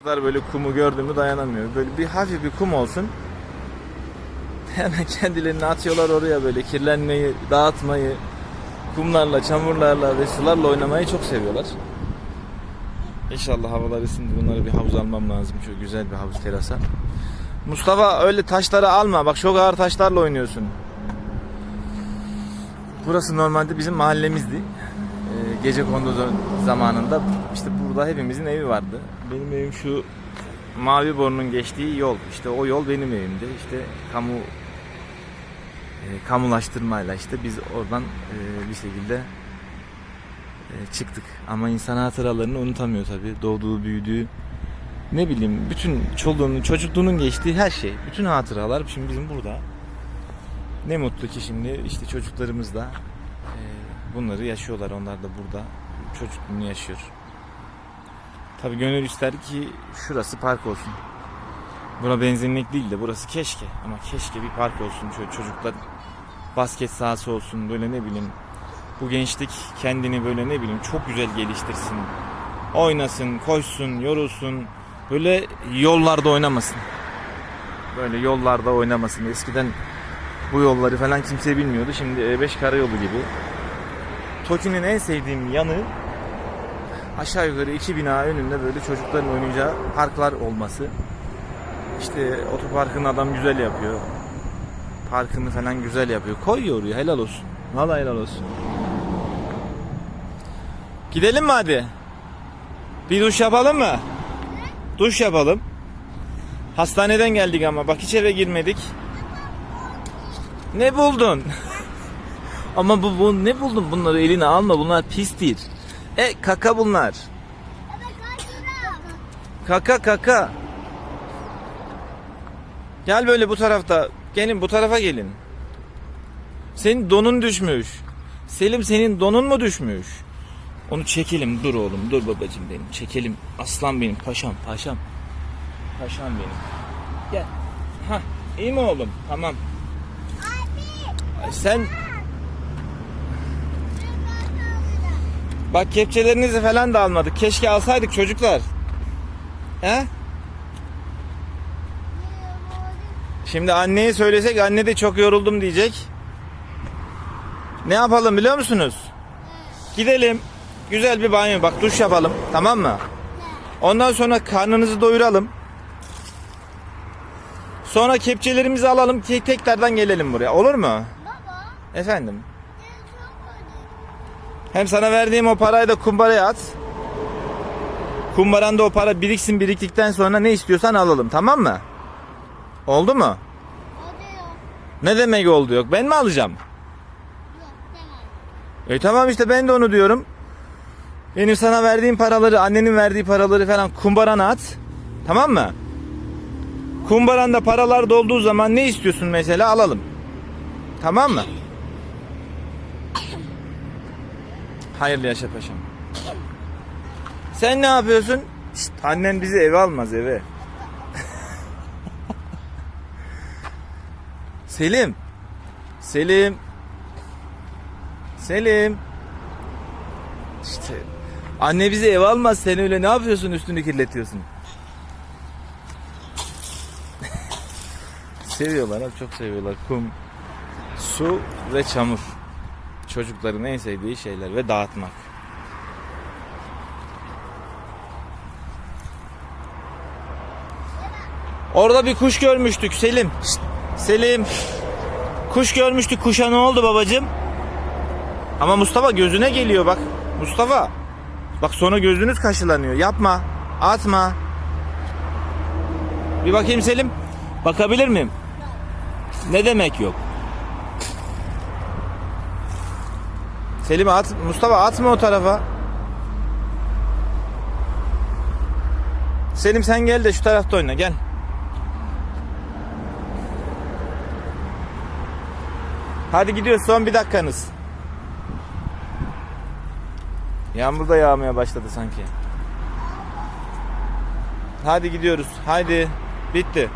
Çocuklar böyle kumu gördü mü dayanamıyor. Böyle bir hafif bir kum olsun. Hemen kendilerini atıyorlar oraya böyle kirlenmeyi, dağıtmayı, kumlarla, çamurlarla ve sularla oynamayı çok seviyorlar. İnşallah havalar ısındı. Bunlara bir havuz almam lazım. Çok güzel bir havuz terasa. Mustafa öyle taşları alma. Bak çok ağır taşlarla oynuyorsun. Burası normalde bizim mahallemizdi. Gece kondu zamanında işte burada hepimizin evi vardı. Benim evim şu mavi borunun geçtiği yol. İşte o yol benim evimdi. İşte kamu e, kamulaştırmayla işte biz oradan e, bir şekilde e, çıktık. Ama insan hatıralarını unutamıyor tabii. Doğduğu, büyüdüğü ne bileyim bütün çoluğunun, çocukluğunun geçtiği her şey. Bütün hatıralar şimdi bizim burada. Ne mutlu ki şimdi işte çocuklarımız da bunları yaşıyorlar. Onlar da burada çocukluğunu yaşıyor. Tabii gönül ister ki şurası park olsun. Buna benzinlik değil de burası keşke. Ama keşke bir park olsun. Şöyle çocuklar basket sahası olsun. Böyle ne bileyim. Bu gençlik kendini böyle ne bileyim çok güzel geliştirsin. Oynasın, koşsun, yorulsun. Böyle yollarda oynamasın. Böyle yollarda oynamasın. Eskiden bu yolları falan kimse bilmiyordu. Şimdi E5 karayolu gibi. Toki'nin en sevdiğim yanı aşağı yukarı iki bina önünde böyle çocukların oynayacağı parklar olması. İşte otoparkını adam güzel yapıyor. Parkını falan güzel yapıyor. Koyuyor oraya helal olsun. Vallahi helal olsun. Gidelim mi hadi? Bir duş yapalım mı? Duş yapalım. Hastaneden geldik ama bak hiç eve girmedik. Ne buldun? ama bu, bu ne buldun bunları eline alma bunlar pistir. E kaka bunlar. Kaka kaka. Gel böyle bu tarafta. Gelin bu tarafa gelin. Senin donun düşmüş. Selim senin donun mu düşmüş? Onu çekelim dur oğlum dur babacığım benim çekelim. Aslan benim paşam paşam. Paşam benim. Gel. Ha iyi mi oğlum? Tamam. Ay, Sen bak kepçelerinizi falan da almadık. Keşke alsaydık çocuklar. He? Şimdi anneye söylesek anne de çok yoruldum diyecek. Ne yapalım biliyor musunuz? Gidelim. Güzel bir banyo bak duş yapalım tamam mı? Ondan sonra karnınızı doyuralım. Sonra kepçelerimizi alalım tekrardan gelelim buraya. Olur mu? Baba, Efendim. Ben. Hem sana verdiğim o parayı da kumbaraya at. Kumbaranda o para biriksin biriktikten sonra ne istiyorsan alalım tamam mı? Oldu mu? Yok. Ne demek oldu yok? Ben mi alacağım? Yok demem. E tamam işte ben de onu diyorum. Benim sana verdiğim paraları, annenin verdiği paraları falan kumbarana at. Tamam mı? Kumbaranda paralar dolduğu zaman ne istiyorsun mesela alalım. Tamam mı? Hayırlı yaşa paşam. Sen ne yapıyorsun? Şşt, annen bizi eve almaz eve. Selim. Selim. Selim. İşte anne bizi eve almaz. Sen öyle ne yapıyorsun üstünü kirletiyorsun. seviyorlar abi çok seviyorlar. Kum, su ve çamur. Çocukların en sevdiği şeyler ve dağıtmak. Orada bir kuş görmüştük Selim. Selim. Kuş görmüştük. Kuşa ne oldu babacığım? Ama Mustafa gözüne geliyor bak. Mustafa. Bak sonra gözünüz kaşılanıyor. Yapma. Atma. Bir bakayım Selim. Bakabilir miyim? Ne demek yok? Selim at. Mustafa atma o tarafa. Selim sen gel de şu tarafta oyna gel. Hadi gidiyoruz son bir dakikanız. Yağmur da yağmaya başladı sanki. Hadi gidiyoruz. Haydi. Bitti.